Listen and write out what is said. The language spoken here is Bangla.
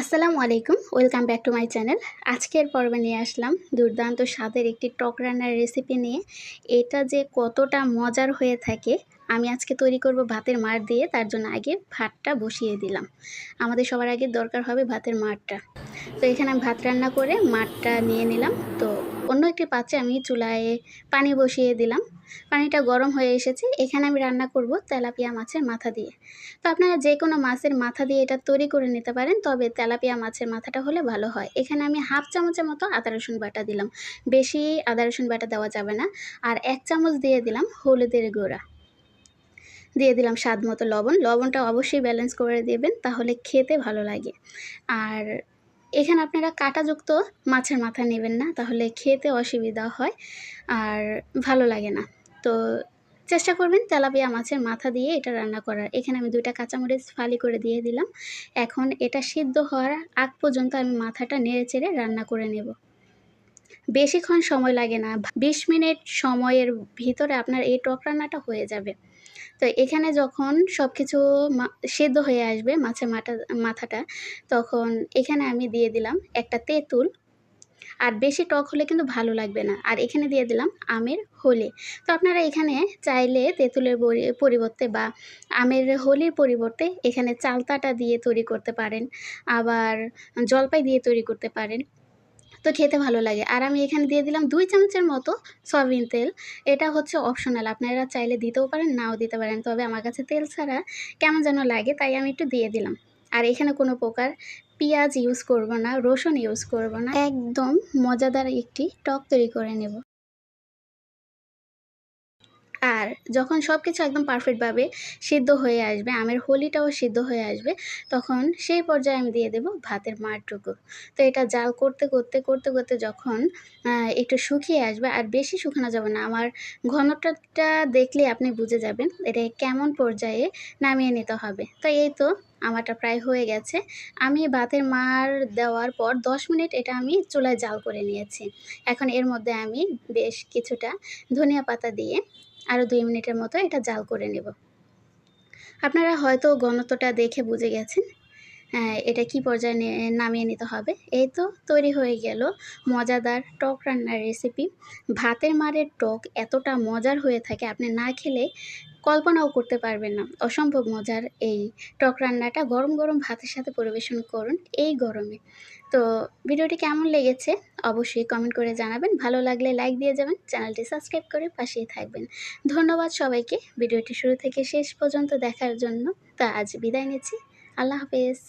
আসসালামু আলাইকুম, welcome back to my channel. আজকের পর্বে নিয়ে আসলাম দুর্দান্ত স্বাদের একটি টক রান্নার রেসিপি নিয়ে। এটা যে কতটা মজার হয়ে থাকে, আমি আজকে তৈরি করব ভাতের মার দিয়ে, তার জন্য আগে ভাতটা বসিয়ে দিলাম। আমাদের সবার আগে দরকার হবে ভাতের মারটা তো এখানে আমি ভাত রান্না করে মারটা নিয়ে নিলাম। তো অন্য একটি পাত্রে আমি চুলায় পানি বসিয়ে দিলাম। পানিটা গরম হয়ে এসেছে। এখানে আমি রান্না করব তেলাপিয়া মাছের মাথা দিয়ে। তো আপনারা যে কোনো মাছের মাথা দিয়ে এটা তৈরি করে নিতে পারেন, তবে তেলাপিয়া মাছের মাথাটা হলে ভালো হয়। এখানে আমি হাফ চামচের মতো আদা, রসুন বাটা দিলাম। বেশি আদা, রসুন বাটা দেওয়া যাবে না। আর এক চামচ দিয়ে দিলাম হলুদের গুঁড়া। দিয়ে দিলাম স্বাদ মতো লবণ। লবণটা অবশ্যই ব্যালেন্স করে দেবেন, তাহলে খেতে ভালো লাগে। আর এখানে আপনারা কাঁটাযুক্ত মাছের মাথা নেবেন না, তাহলে খেতে অসুবিধা হয় আর ভালো লাগে না। তো চেষ্টা করবেন তেলাপিয়া মাছের মাথা দিয়ে এটা রান্না করার। এখানে আমি দুইটা কাঁচামরিচ ফালি করে দিয়ে দিলাম। এখন এটা সিদ্ধ হওয়ার আগ পর্যন্ত আমি মাথাটা নেড়ে চেড়ে রান্না করে নেব। বেশিক্ষণ সময় লাগে না, বিশ মিনিট সময়ের ভিতরে আপনার এই টক রান্নাটা হয়ে যাবে। তো এখানে যখন সব কিছু সেদ্ধ হয়ে আসবে মাছের মাথা, মাথাটা, তখন এখানে আমি দিয়ে দিলাম একটা তেঁতুল। আর বেশি টক হলে কিন্তু ভালো লাগবে না। আর এখানে দিয়ে দিলাম আমের হোলি। তো আপনারা এখানে চাইলে তেঁতুলের পরিবর্তে বা আমের হোলির পরিবর্তে এখানে চালতাটা দিয়ে তৈরি করতে পারেন। আবার জলপাই দিয়ে তৈরি করতে পারেন। তো খেতে ভালো লাগে। আর আমি এখানে দিয়ে দিলাম দুই চামচের মতো সয়াবিন তেল। এটা হচ্ছে অপশনাল আপনারা চাইলে দিতেও পারেন, নাও দিতে পারেন। তবে আমার কাছে তেল ছাড়া কেমন যেন লাগে, তাই আমি একটু দিয়ে দিলাম। আর এখানে কোনো প্রকার পেঁয়াজ ইউজ করব না, রসুন ইউজ করব না। একদম মজাদার একটি টক তৈরি করে নেব। আর যখন সব কিছু একদম পারফেক্টভাবে সিদ্ধ হয়ে আসবে, আমের হোলিটাও সিদ্ধ হয়ে আসবে, তখন সেই পর্যায়ে আমি দিয়ে দেব ভাতের মারটুকু। তো এটা জাল করতে করতে করতে করতে যখন একটু শুকিয়ে আসবে, আর বেশি শুকানো যাবে না, আমার ঘনটাটা দেখলে আপনি বুঝে যাবেন, এটা কেমন পর্যায়ে নামিয়ে নিতে হবে। তো এই তো আমারটা প্রায় হয়ে গেছে। আমি ভাতের মার দেওয়ার পর দশ মিনিট এটা আমি চুলায় জাল করে নিয়েছি। এখন এর মধ্যে আমি বেশ কিছুটা ধনিয়া পাতা দিয়ে আরও দুই মিনিটের মতো এটা জাল করে নেব। আপনারা হয়তো ঘনত্বটা দেখে বুঝে গেছেন। এটা কি পর্যায়ে নামিয়ে নিতে হবে? এই তো তৈরি হয়ে গেল মজাদার টক রান্নার রেসিপি ভাতের মারের টক এতটা মজার হয়ে থাকে, আপনি না খেলে কল্পনাও করতে পারবেন না। অসম্ভব মজার এই টক রান্নাটা। গরম গরম ভাতের সাথে পরিবেশন করুন এই গরমে। তো ভিডিওটি কেমন লেগেছে? অবশ্যই কমেন্ট করে জানাবেন। ভালো লাগলে লাইক দিয়ে যাবেন। চ্যানেলটি সাবস্ক্রাইব করে পাশেই থাকবেন। ধন্যবাদ সবাইকে। ভিডিওটি শুরু থেকে শেষ পর্যন্ত দেখার জন্য। তা আজ বিদায় নিচ্ছি। আল্লাহ হাফেজ।